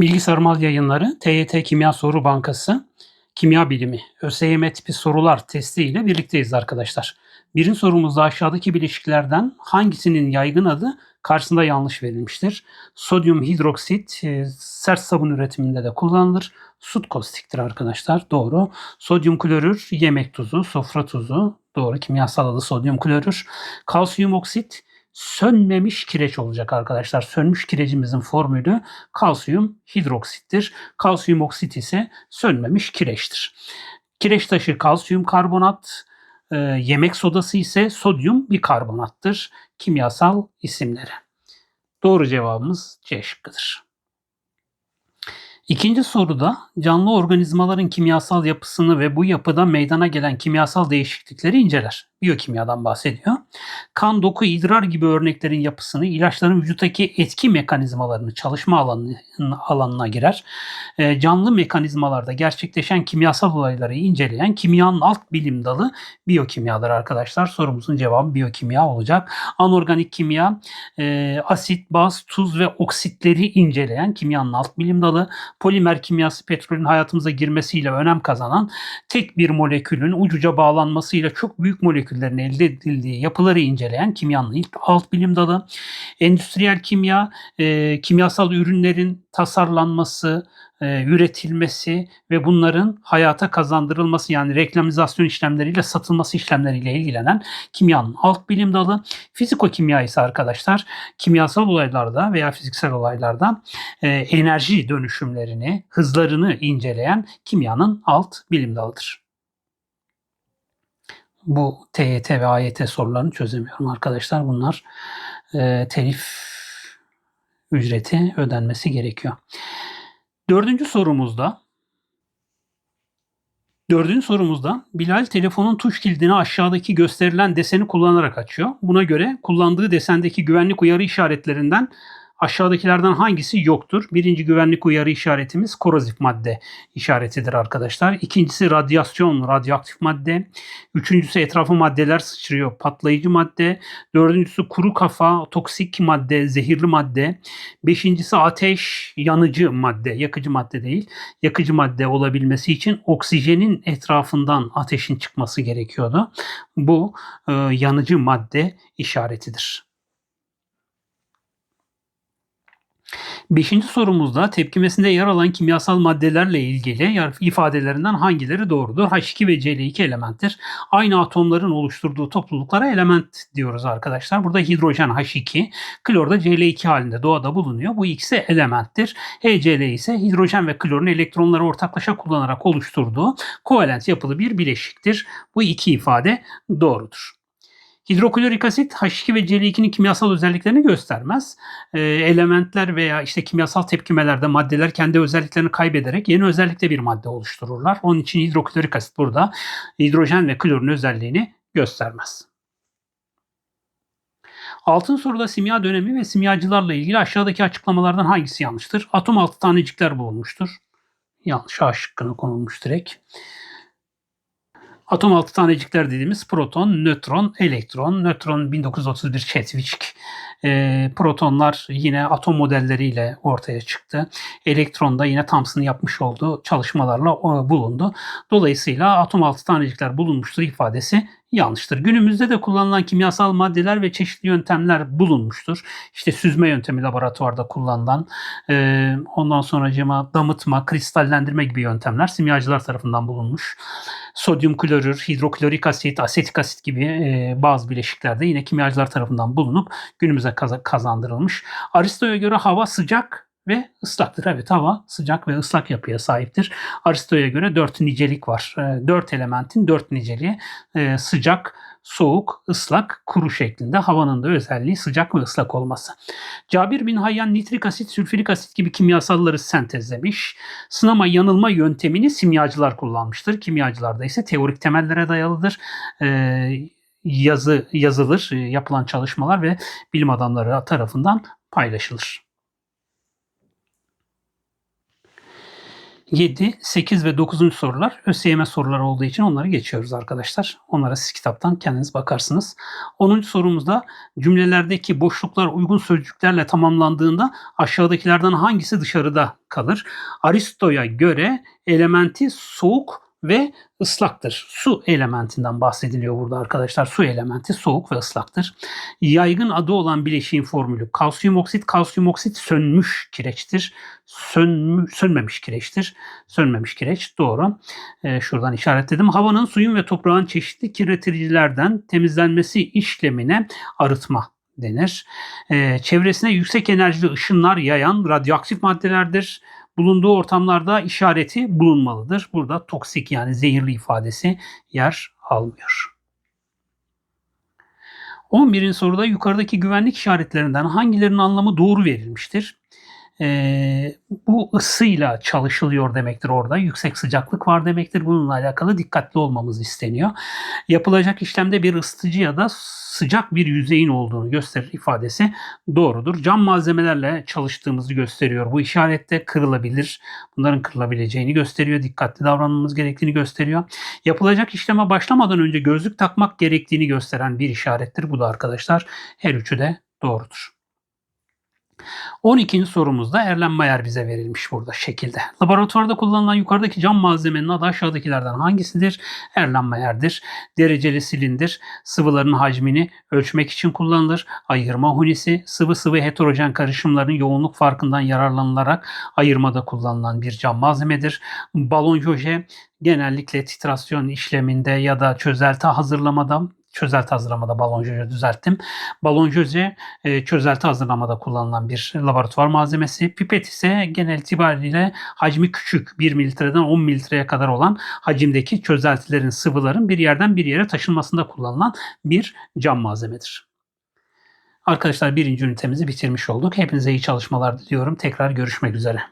Bilgisayar Yayınları, TYT Kimya Soru Bankası, Kimya Bilimi, ÖSYM tipi sorular testi ile birlikteyiz arkadaşlar. Birinci sorumuzda aşağıdaki bileşiklerden hangisinin yaygın adı karşısında yanlış verilmiştir? Sodyum hidroksit e, sert sabun üretiminde de kullanılır. Sut kostiktir arkadaşlar. Doğru. Sodyum klorür yemek tuzu, sofra tuzu. Doğru. Kimyasal adı sodyum klorür. Kalsiyum oksit sönmemiş kireç olacak arkadaşlar. Sönmüş kirecimizin formülü kalsiyum hidroksittir. Kalsiyum oksit ise sönmemiş kireçtir. Kireç taşı kalsiyum karbonat, e, yemek sodası ise sodyum bikarbonattır. Kimyasal isimleri. Doğru cevabımız C şıkkıdır. İkinci soruda canlı organizmaların kimyasal yapısını ve bu yapıda meydana gelen kimyasal değişiklikleri inceler. Biyokimyadan bahsediyor. Kan, doku, idrar gibi örneklerin yapısını, ilaçların vücuttaki etki mekanizmalarını çalışma alanı, alanına girer. E, canlı mekanizmalarda gerçekleşen kimyasal olayları inceleyen kimyanın alt bilim dalı biyokimyadır arkadaşlar. Sorumuzun cevabı biyokimya olacak. Anorganik kimya, e, asit, baz, tuz ve oksitleri inceleyen kimyanın alt bilim dalı polimer kimyası petrolün hayatımıza girmesiyle önem kazanan tek bir molekülün ucuca bağlanmasıyla çok büyük moleküllerin elde edildiği yapıları inceleyen kimyanın ilk alt bilim dalı. Endüstriyel kimya, e, kimyasal ürünlerin tasarlanması, e, üretilmesi ve bunların hayata kazandırılması yani reklamizasyon işlemleriyle satılması işlemleriyle ilgilenen kimyanın alt bilim dalı. Fizikokimya ise arkadaşlar kimyasal olaylarda veya fiziksel olaylarda e, enerji dönüşümlerini, hızlarını inceleyen kimyanın alt bilim dalıdır. Bu TYT ve AYT sorularını çözemiyorum arkadaşlar. Bunlar e, telif ücreti ödenmesi gerekiyor. Dördüncü sorumuzda Dördüncü sorumuzda Bilal telefonun tuş kilidini aşağıdaki gösterilen deseni kullanarak açıyor. Buna göre kullandığı desendeki güvenlik uyarı işaretlerinden Aşağıdakilerden hangisi yoktur? Birinci güvenlik uyarı işaretimiz korozif madde işaretidir arkadaşlar. İkincisi radyasyon, radyoaktif madde. Üçüncüsü etrafı maddeler sıçrıyor, patlayıcı madde. Dördüncüsü kuru kafa, toksik madde, zehirli madde. Beşincisi ateş, yanıcı madde, yakıcı madde değil. Yakıcı madde olabilmesi için oksijenin etrafından ateşin çıkması gerekiyordu. Bu e, yanıcı madde işaretidir. Beşinci sorumuzda tepkimesinde yer alan kimyasal maddelerle ilgili ifadelerinden hangileri doğrudur? H2 ve Cl2 elementtir. Aynı atomların oluşturduğu topluluklara element diyoruz arkadaşlar. Burada hidrojen H2, klor da Cl2 halinde doğada bulunuyor. Bu ikisi elementtir. HCl ise hidrojen ve klorun elektronları ortaklaşa kullanarak oluşturduğu kovalent yapılı bir bileşiktir. Bu iki ifade doğrudur. Hidroklorik asit H2 ve Cl2'nin kimyasal özelliklerini göstermez. E, elementler veya işte kimyasal tepkimelerde maddeler kendi özelliklerini kaybederek yeni özellikte bir madde oluştururlar. Onun için hidroklorik asit burada hidrojen ve klorun özelliğini göstermez. Altın soruda simya dönemi ve simyacılarla ilgili aşağıdaki açıklamalardan hangisi yanlıştır? Atom altı tanecikler bulunmuştur. Yanlış A şıkkına konulmuş direkt. Atom altı tanecikler dediğimiz proton, nötron, elektron. Nötron 1931 Chetwick. E, protonlar yine atom modelleriyle ortaya çıktı. Elektron da yine Thomson'ın yapmış olduğu çalışmalarla e, bulundu. Dolayısıyla atom altı tanecikler bulunmuştur ifadesi yanlıştır. Günümüzde de kullanılan kimyasal maddeler ve çeşitli yöntemler bulunmuştur. İşte süzme yöntemi laboratuvarda kullanılan, e, ondan sonra cema damıtma, kristallendirme gibi yöntemler simyacılar tarafından bulunmuş. Sodyum klorür, hidroklorik asit, asetik asit gibi e, bazı bileşiklerde yine kimyacılar tarafından bulunup günümüze kazandırılmış. Aristo'ya göre hava sıcak ve ıslaktır. Evet hava sıcak ve ıslak yapıya sahiptir. Aristo'ya göre dört nicelik var. E, dört elementin dört niceliği e, sıcak, soğuk, ıslak, kuru şeklinde. Havanın da özelliği sıcak ve ıslak olması. Cabir bin Hayyan nitrik asit, sülfürik asit gibi kimyasalları sentezlemiş. Sınama yanılma yöntemini simyacılar kullanmıştır. Kimyacılarda ise teorik temellere dayalıdır. Ee, yazı yazılır, yapılan çalışmalar ve bilim adamları tarafından paylaşılır. 7, 8 ve 9. sorular ÖSYM soruları olduğu için onları geçiyoruz arkadaşlar. Onlara siz kitaptan kendiniz bakarsınız. 10. sorumuzda cümlelerdeki boşluklar uygun sözcüklerle tamamlandığında aşağıdakilerden hangisi dışarıda kalır? Aristo'ya göre elementi soğuk ve ıslaktır. Su elementinden bahsediliyor burada arkadaşlar. Su elementi soğuk ve ıslaktır. Yaygın adı olan bileşiğin formülü kalsiyum oksit, kalsiyum oksit sönmüş kireçtir. Sönmü, sönmemiş kireçtir. Sönmemiş kireç doğru. Ee, şuradan işaretledim. Havanın, suyun ve toprağın çeşitli kirleticilerden temizlenmesi işlemine arıtma denir. Ee, çevresine yüksek enerjili ışınlar yayan radyoaktif maddelerdir bulunduğu ortamlarda işareti bulunmalıdır. Burada toksik yani zehirli ifadesi yer almıyor. 11. soruda yukarıdaki güvenlik işaretlerinden hangilerinin anlamı doğru verilmiştir? Ee, bu ısıyla çalışılıyor demektir orada. Yüksek sıcaklık var demektir. Bununla alakalı dikkatli olmamız isteniyor. Yapılacak işlemde bir ısıtıcı ya da sıcak bir yüzeyin olduğunu gösterir ifadesi doğrudur. Cam malzemelerle çalıştığımızı gösteriyor. Bu işarette kırılabilir. Bunların kırılabileceğini gösteriyor. Dikkatli davranmamız gerektiğini gösteriyor. Yapılacak işleme başlamadan önce gözlük takmak gerektiğini gösteren bir işarettir. Bu da arkadaşlar her üçü de doğrudur. 12. sorumuzda Erlenmeyer bize verilmiş burada şekilde. Laboratuvarda kullanılan yukarıdaki cam malzemenin adı aşağıdakilerden hangisidir? Erlenmeyer'dir. Dereceli silindir sıvıların hacmini ölçmek için kullanılır. Ayırma hunisi sıvı sıvı heterojen karışımların yoğunluk farkından yararlanılarak ayırmada kullanılan bir cam malzemedir. Balon joje genellikle titrasyon işleminde ya da çözelti hazırlamada çözelti hazırlamada balon jöje düzelttim. Balon jöje e, çözelti hazırlamada kullanılan bir laboratuvar malzemesi. Pipet ise genel itibariyle hacmi küçük 1 mililitreden 10 mililitreye kadar olan hacimdeki çözeltilerin sıvıların bir yerden bir yere taşınmasında kullanılan bir cam malzemedir. Arkadaşlar birinci ünitemizi bitirmiş olduk. Hepinize iyi çalışmalar diliyorum. Tekrar görüşmek üzere.